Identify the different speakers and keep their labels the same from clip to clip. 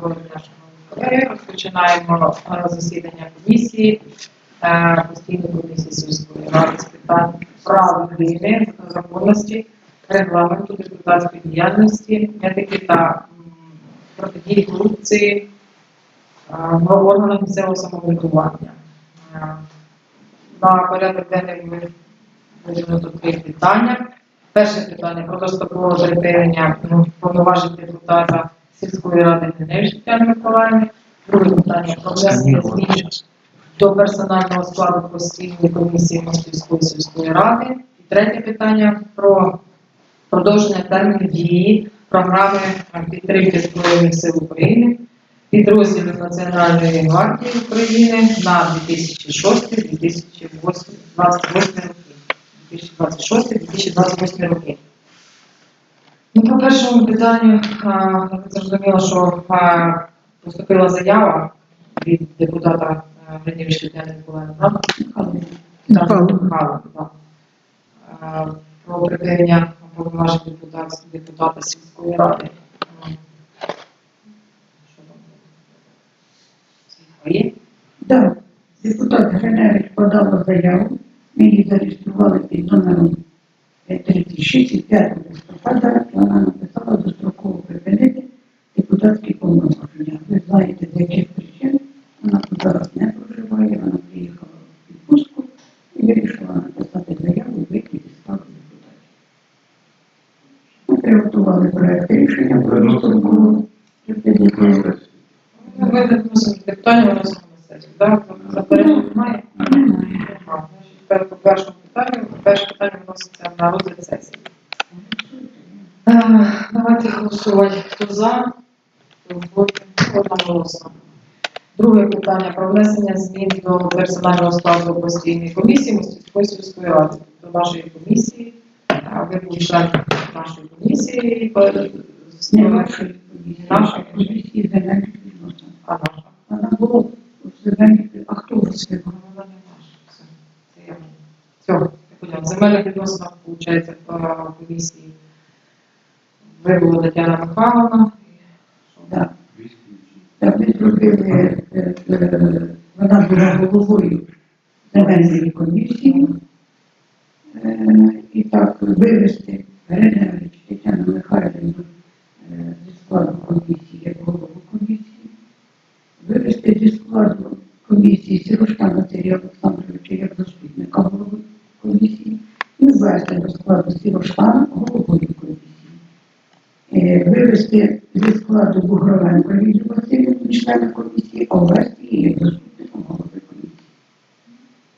Speaker 1: Доброго дня, колеги. Розпочинаємо е, засідання комісії, е, постійної комісії сільської ради з питань прав людини, законності, регламенту депутатської діяльності, етики та протидії корупції е, в місцевого самоврядування. На порядок денний ми виділено тут три питання. Перше питання про дострокове припинення повноважень депутата сільської ради Ненеш Тетяни Миколаївни. Друге питання про внесення змін до персонального складу постійної комісії Мостівської сільської ради. І третє питання про продовження терміну дії програми підтримки Збройних сил України підрозділів Національної гвардії України на 2006-2028 роки. 2026-2028 роки. По першому питанню, а, зрозуміло, що а, поступила заява від депутата Гринівич Тетяни Миколаївни, правда?
Speaker 2: Михайло.
Speaker 1: Михайло, так. А, Про припинення повноважень депутата, депутата сільської ради. Є?
Speaker 2: Так, депутат Гриневич подала заяву, ми її зареєстрували під номером е, 36 і 5 і вона написала достроково припинити депутатські повноваження. Ви знаєте, з яких причин вона тут зараз не проживає, вона приїхала в відпустку і вирішила написати заяву вийти зі складу депутатів. Ми приготували проект рішення про дострокову припинити.
Speaker 1: Ми відносимо до питання, виносимо на сесію. Так? Заперечень немає?
Speaker 2: Немає.
Speaker 1: Значить, тепер по першому питанню. Перше питання вноситься на розгляд сесії. Давайте голосувати. Хто за, хто проти, одноголосно. Друге питання про внесення змін до персонального складу постійної комісії Мостівської сільської ради. До вашої комісії. Ви були член нашої комісії.
Speaker 2: Не
Speaker 1: ними-
Speaker 2: нашої комісії,
Speaker 1: Нашої
Speaker 2: комісії.
Speaker 1: А наша.
Speaker 2: Вона була в а хто розслідував?
Speaker 1: Вона не наша. Все. Я. Поняла. В земельних відносинах, виходить, по комісії вибула Тетяна Михайловна.
Speaker 2: Так. Так, зробили, е, е, вона була головою земельної комісії. Е, І так вивести Гриневич Тетяну Михайлівну е, зі складу комісії як голову комісії, вивести зі складу комісії Сірошка Василія Олександровича як заступника голови комісії і ввести до складу Сірошка головою. Е, Вивести зі складу Бугровенко Лідію Васильівну, члена комісії, а ввести її заступником голови комісії.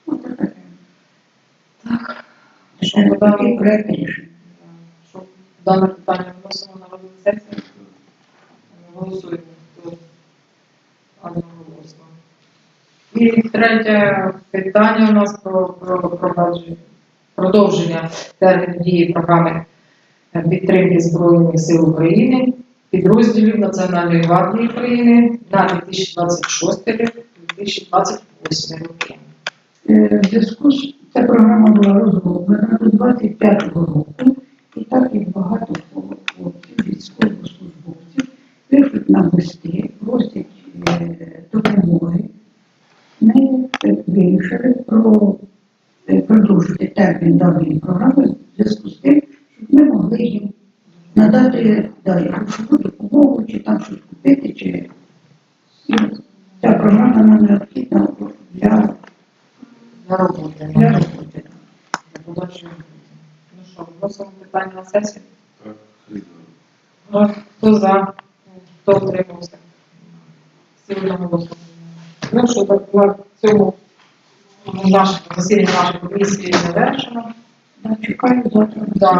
Speaker 2: Ось таке.
Speaker 1: Так.
Speaker 2: Це такий проект рішення.
Speaker 1: Що дане питання вносимо на розгляд сесії? Голосуємо. Хто Одноголосно. І третє питання у нас про, про, провадження- продовження терміну дії програми е, підтримки Збройних сил України, підрозділів Національної гвардії України на 2026-2028 роки.
Speaker 2: Е, В зв'язку з ця програма була розроблена до 25-го року, і так як багато хлопців, військовослужбовців пишуть нам листи, просять е, допомоги. Ми е, вирішили про продовжити термін даної програми в зв'язку з тим, могли їм надати далі грошову допомогу, чи там щось купити, чи і ця програма нам необхідна для
Speaker 1: На роботи.
Speaker 2: для роботи.
Speaker 1: Для роботи. Ну що, вносимо питання на сесію?
Speaker 3: Так,
Speaker 1: Ну, Хто за? Хто утримався? Всі одноголосно. Ну що, так, на цьому наше засідання нашої комісії завершено.
Speaker 2: Чекаю завтра.
Speaker 1: Да.